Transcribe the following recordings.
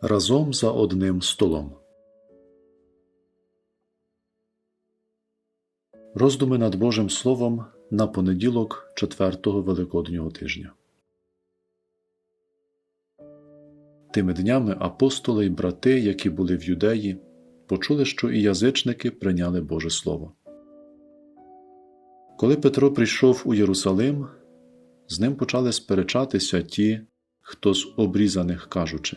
разом за одним столом. Роздуми над Божим Словом на понеділок четвертого Великоднього тижня. Тими днями апостоли й брати, які були в юдеї, почули, що і язичники прийняли Боже Слово. Коли Петро прийшов у Єрусалим, з ним почали сперечатися ті, хто з обрізаних кажучи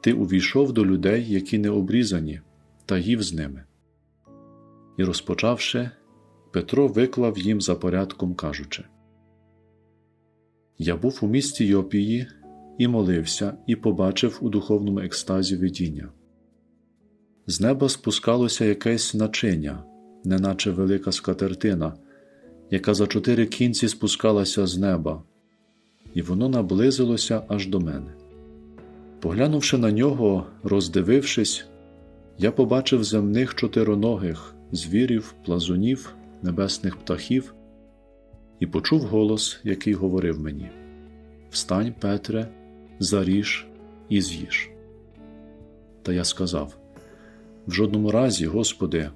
Ти увійшов до людей, які не обрізані, та їв з ними. І, розпочавши, Петро виклав їм за порядком, кажучи Я був у місті Йопії і молився, і побачив у духовному екстазі видіння. З неба спускалося якесь начиня, неначе велика скатертина, яка за чотири кінці спускалася з неба, і воно наблизилося аж до мене. Поглянувши на нього, роздивившись, я побачив земних чотироногих звірів, плазунів, небесних птахів і почув голос, який говорив мені: Встань, Петре, заріж і з'їж. Та я сказав: В жодному разі, Господи,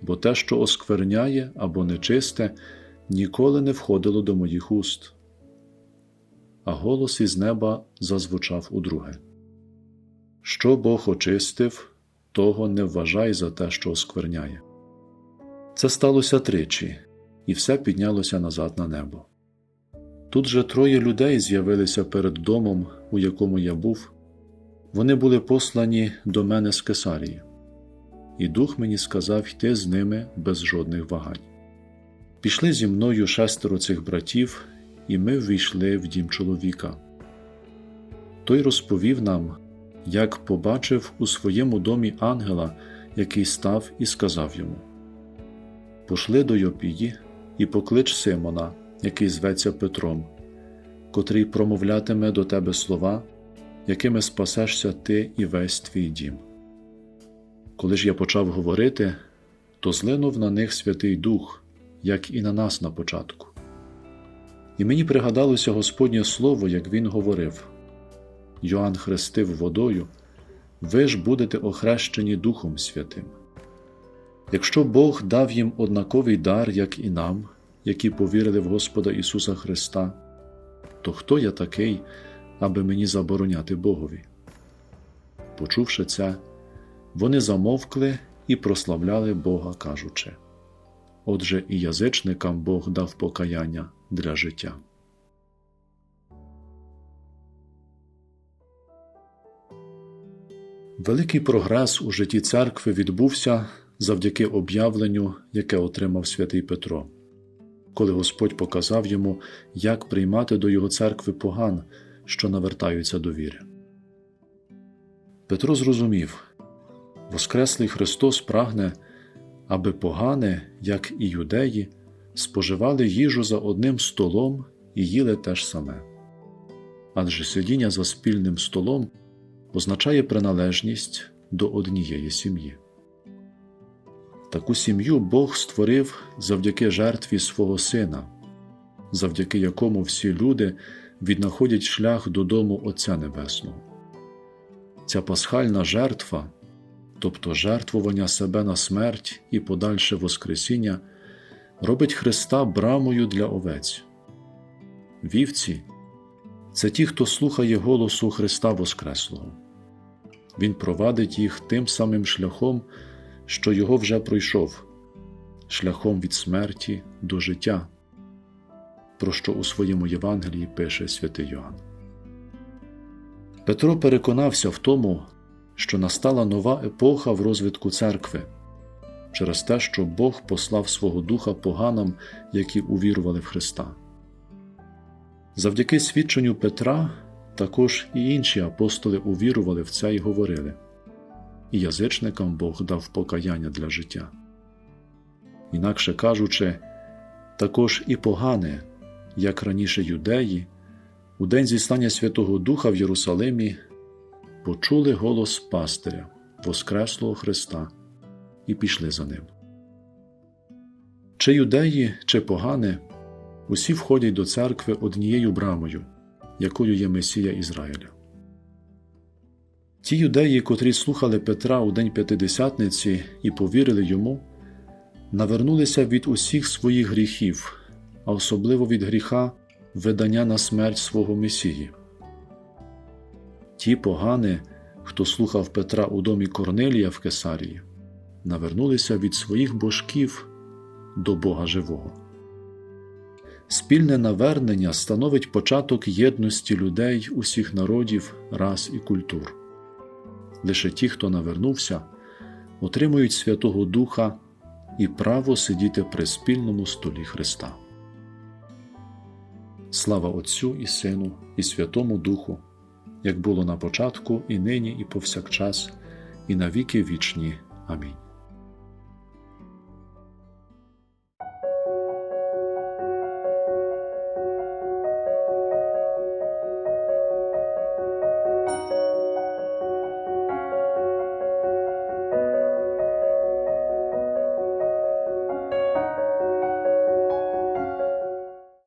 бо те, що оскверняє або нечисте, ніколи не входило до моїх уст. А голос із неба зазвучав удруге. Що Бог очистив, того не вважай за те, що оскверняє. Це сталося тричі, і все піднялося назад на небо. Тут же троє людей з'явилися перед домом, у якому я був. Вони були послані до мене з Кесарії, і дух мені сказав йти з ними без жодних вагань. Пішли зі мною шестеро цих братів, і ми ввійшли в дім чоловіка. Той розповів нам, як побачив у своєму домі ангела, який став і сказав йому: Пошли до Йопії і поклич Симона, який зветься Петром, котрий промовлятиме до тебе слова, якими спасешся ти і весь твій дім. Коли ж я почав говорити, то злинув на них Святий Дух, як і на нас на початку. І мені пригадалося Господнє Слово, як він говорив Йоанн хрестив водою, ви ж будете охрещені Духом Святим. Якщо Бог дав їм однаковий дар, як і нам, які повірили в Господа Ісуса Христа, то хто я такий, аби мені забороняти Богові? Почувши це, вони замовкли і прославляли Бога, кажучи Отже, і язичникам Бог дав покаяння для життя. Великий прогрес у житті церкви відбувся завдяки об'явленню, яке отримав святий Петро, коли Господь показав йому, як приймати до його церкви поган, що навертаються до віри. Петро зрозумів Воскреслий Христос прагне, аби погане, як і юдеї, споживали їжу за одним столом і їли те ж саме. Адже сидіння за спільним столом означає приналежність до однієї сім'ї. Таку сім'ю Бог створив завдяки жертві свого Сина, завдяки якому всі люди віднаходять шлях додому Отця Небесного. Ця пасхальна жертва, тобто жертвування себе на смерть і подальше Воскресіння, робить Христа брамою для овець. Вівці це ті, хто слухає голосу Христа Воскреслого. Він провадить їх тим самим шляхом, що його вже пройшов, шляхом від смерті до життя, про що у своєму Євангелії пише святий Йоанн. Петро переконався в тому, що настала нова епоха в розвитку церкви через те, що Бог послав свого Духа поганам, які увірували в Христа. Завдяки свідченню Петра також і інші апостоли увірували в це і говорили, і язичникам Бог дав покаяння для життя. Інакше кажучи, також і погане, як раніше юдеї, у день зіслання Святого Духа в Єрусалимі почули голос пастиря, Воскреслого Христа, і пішли за ним. Чи юдеї, чи погане, усі входять до церкви однією брамою, якою є Месія Ізраїля. Ті юдеї, котрі слухали Петра у день П'ятидесятниці і повірили йому, навернулися від усіх своїх гріхів, а особливо від гріха видання на смерть свого Месії. Ті погани, хто слухав Петра у домі Корнелія в Кесарії, навернулися від своїх божків до Бога Живого. Спільне навернення становить початок єдності людей усіх народів, рас і культур. Лише ті, хто навернувся, отримують Святого Духа і право сидіти при спільному столі Христа. Слава Отцю і Сину, і Святому Духу, як було на початку, і нині, і повсякчас, і на віки вічні. Амінь.